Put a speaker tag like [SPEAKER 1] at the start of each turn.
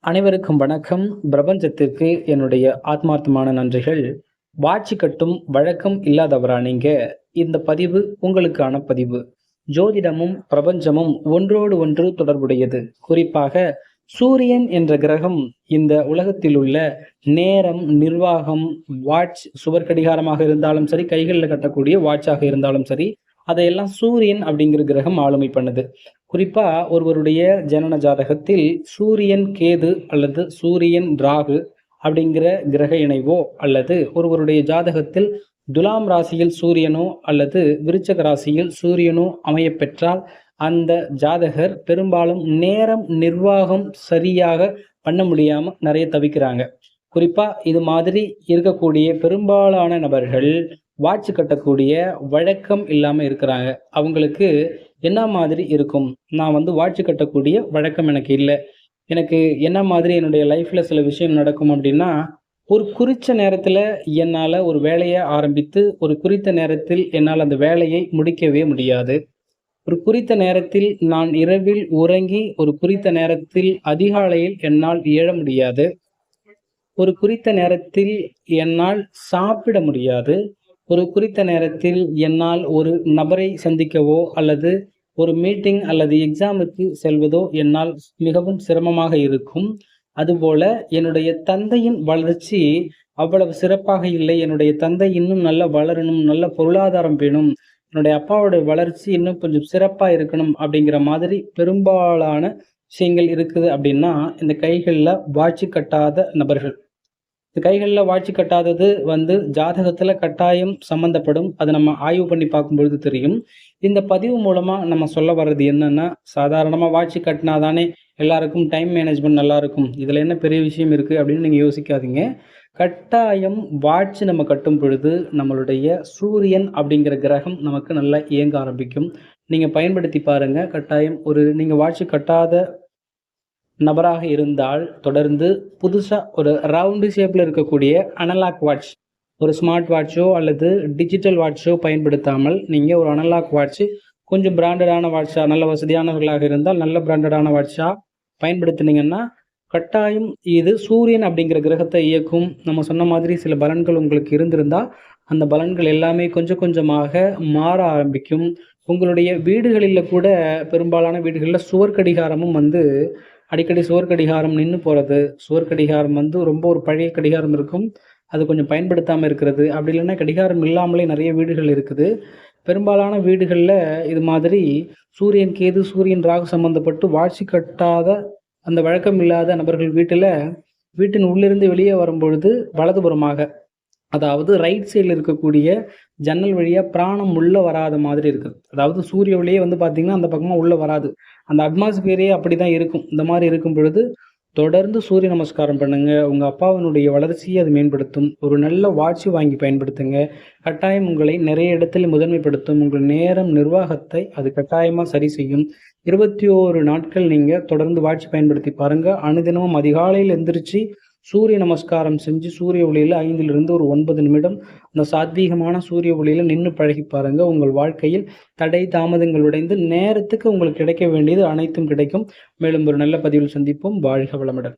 [SPEAKER 1] அனைவருக்கும் வணக்கம். பிரபஞ்சத்திற்கு என்னுடைய ஆத்மார்த்தமான நன்றிகள். வாட்சி கட்டும் வழக்கம் இல்லாதவரா நீங்க? இந்த பதிவு உங்களுக்கான பதிவு. ஜோதிடமும் பிரபஞ்சமும் ஒன்றோடு ஒன்று தொடர்புடையது. குறிப்பாக சூரியன் என்ற கிரகம் இந்த உலகத்தில் உள்ள நேரம் நிர்வாகம் வாட்ச் சுவர் கடிகாரமாக இருந்தாலும் சரி கைகளில் கட்டக்கூடிய வாட்சாக இருந்தாலும் சரி அதையெல்லாம் சூரியன் அப்படிங்கிற கிரகம் ஆளுமை பண்ணுது. குறிப்பாக ஒருவருடைய ஜனன ஜாதகத்தில் சூரியன் கேது அல்லது சூரியன் ராகு அப்படிங்கிற கிரக இணைவோ அல்லது ஒருவருடைய ஜாதகத்தில் துலாம் ராசியில் சூரியனோ அல்லது விருச்சக ராசியில் சூரியனோ அமைய பெற்றால் அந்த ஜாதகர் பெரும்பாலும் நேரம் நிர்வாகம் சரியாக பண்ண முடியாமல் நிறைய தவிக்கிறாங்க. குறிப்பாக இது மாதிரி இருக்கக்கூடிய பெரும்பாலான நபர்கள் வாட்ச் கட்டக்கூடிய வழக்கம் இல்லாமல் இருக்கிறாங்க. அவங்களுக்கு என்ன மாதிரி இருக்கும்? நான் வந்து வாட்ச் கட்டக்கூடிய வழக்கம் எனக்கு இல்லை. எனக்கு என்ன மாதிரி என்னுடைய லைஃப்பில் சில விஷயம் நடக்கும் அப்படின்னா ஒரு குறித்த நேரத்தில் என்னால் ஒரு வேலையை ஆரம்பித்து ஒரு குறித்த நேரத்தில் என்னால் அந்த வேலையை முடிக்கவே முடியாது. ஒரு குறித்த நேரத்தில் நான் இரவில் உறங்கி ஒரு குறித்த நேரத்தில் அதிகாலையில் என்னால் எழ முடியாது. ஒரு குறித்த நேரத்தில் என்னால் சாப்பிட முடியாது. ஒரு குறித்த நேரத்தில் என்னால் ஒரு நபரை சந்திக்கவோ அல்லது ஒரு மீட்டிங் அல்லது எக்ஸாமுக்கு செல்வதோ என்னால் மிகவும் சிரமமாக இருக்கும். அதுபோல என்னுடைய தந்தையின் வளர்ச்சி அவ்வளவு சிறப்பாக இல்லை. என்னுடைய தந்தை இன்னும் நல்லா வளரணும் நல்ல பொருளாதாரம் வேணும். என்னுடைய அப்பாவோட வளர்ச்சி இன்னும் கொஞ்சம் சிறப்பாக இருக்கணும் அப்படிங்கிற மாதிரி பெரும்பாலான விஷயங்கள் இருக்குது அப்படின்னா இந்த கைகளில் வாட்சி கட்டாத நபர்கள். கைகளில் வாட்சி கட்டாதது வந்து ஜாதகத்தில் கட்டாயம் சம்மந்தப்படும் அதை நம்ம ஆய்வு பண்ணி பார்க்கும்பொழுது தெரியும். இந்த பதிவு மூலமாக நம்ம சொல்ல வர்றது என்னென்னா சாதாரணமாக வாட்சி கட்டினா தானே எல்லாருக்கும் டைம் மேனேஜ்மெண்ட் நல்லாயிருக்கும் இதில் என்ன பெரிய விஷயம் இருக்குது அப்படின்னு நீங்கள் யோசிக்காதீங்க. கட்டாயம் வாட்சி நம்ம கட்டும் பொழுது நம்மளுடைய சூரியன் அப்படிங்கிற கிரகம் நமக்கு நல்லா இயங்க ஆரம்பிக்கும். நீங்கள் பயன்படுத்தி பாருங்கள் கட்டாயம் ஒரு நீங்கள் வாட்சி கட்டாத நபராக இருந்தால் தொடர்ந்து புதுசாக ஒரு ரவுண்டு ஷேப்பில் இருக்கக்கூடிய அனலாக் வாட்ச் ஒரு ஸ்மார்ட் வாட்சோ அல்லது டிஜிட்டல் வாட்சோ பயன்படுத்தாமல் நீங்கள் ஒரு அனலாக் வாட்ச் கொஞ்சம் பிராண்டடான வாட்சாக நல்ல வசதியானவர்களாக இருந்தால் நல்ல பிராண்டடான வாட்சாக பயன்படுத்தினீங்கன்னா கட்டாயம் இது சூரியன் அப்படிங்கிற கிரகத்தை இயக்கும். நம்ம சொன்ன மாதிரி சில பலன்கள் உங்களுக்கு இருந்திருந்தால் அந்த பலன்கள் எல்லாமே கொஞ்சம் கொஞ்சமாக மாற ஆரம்பிக்கும். உங்களுடைய வீடுகளில் கூட பெரும்பாலான வீடுகளில் சுவர் கடிகாரமும் வந்து அடிக்கடி சுவர் கடிகாரம் நின்று போகிறது சுவர் கடிகாரம் வந்து ரொம்ப ஒரு பழைய கடிகாரம் இருக்கும். அது கொஞ்சம் பயன்படுத்தாமல் இருக்கிறது. அப்படி இல்லைன்னா கடிகாரம் இல்லாமலே நிறைய வீடுகள் இருக்குது. பெரும்பாலான வீடுகளில் இது மாதிரி சூரியன் கேது சூரியன் ராகு சம்மந்தப்பட்டு வாட்சி கட்டாத அந்த வழக்கம் இல்லாத நபர்கள் வீட்டில் வீட்டின் உள்ளிருந்து வெளியே வரும்பொழுது வலதுபுறமாக அதாவது ரைட் சைடில் இருக்கக்கூடிய ஜன்னல் வழியாக பிராணம் உள்ளே வராத மாதிரி இருக்குது. அதாவது சூரிய ஒளியே வந்து பார்த்திங்கன்னா அந்த பக்கமாக உள்ளே வராது. அந்த அட்மாஸ்பியரே அப்படி தான் இருக்கும். இந்த மாதிரி இருக்கும் பொழுது தொடர்ந்து சூரிய நமஸ்காரம் பண்ணுங்கள் உங்கள் அப்பாவினுடைய வளர்ச்சியை அது மேம்படுத்தும். ஒரு நல்ல வாட்சி வாங்கி பயன்படுத்துங்க. கட்டாயம் உங்களை நிறைய இடத்துல முதன்மைப்படுத்தும். உங்கள் நேரம் நிர்வாகத்தை அது கட்டாயமாக சரி செய்யும். இருபத்தி ஓரு நாட்கள் நீங்கள் தொடர்ந்து வாட்சி பயன்படுத்தி பாருங்கள் அனுதினமும் அதிகாலையில் எந்திரிச்சு சூரிய நமஸ்காரம் செஞ்சு சூரிய ஒளியில் ஐந்திலிருந்து ஒரு ஒன்பது நிமிடம் அந்த சாத்வீகமான சூரிய ஒளியில் நின்று பழகி பாருங்க. உங்கள் வாழ்க்கையில் தடை தாமதங்கள் உடைந்து நேரத்துக்கு உங்களுக்கு கிடைக்க வேண்டியது அனைத்தும் கிடைக்கும். மேலும் ஒரு நல்ல பதிவில் சந்திப்போம். வாழ்க வளமுடன்.